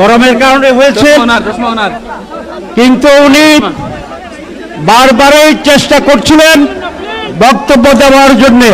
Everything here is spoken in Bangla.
গরমের কারণে হয়েছে। কিন্তু উনি বারবারই চেষ্টা করছিলেন বক্তব্য দেওয়ার জন্যে।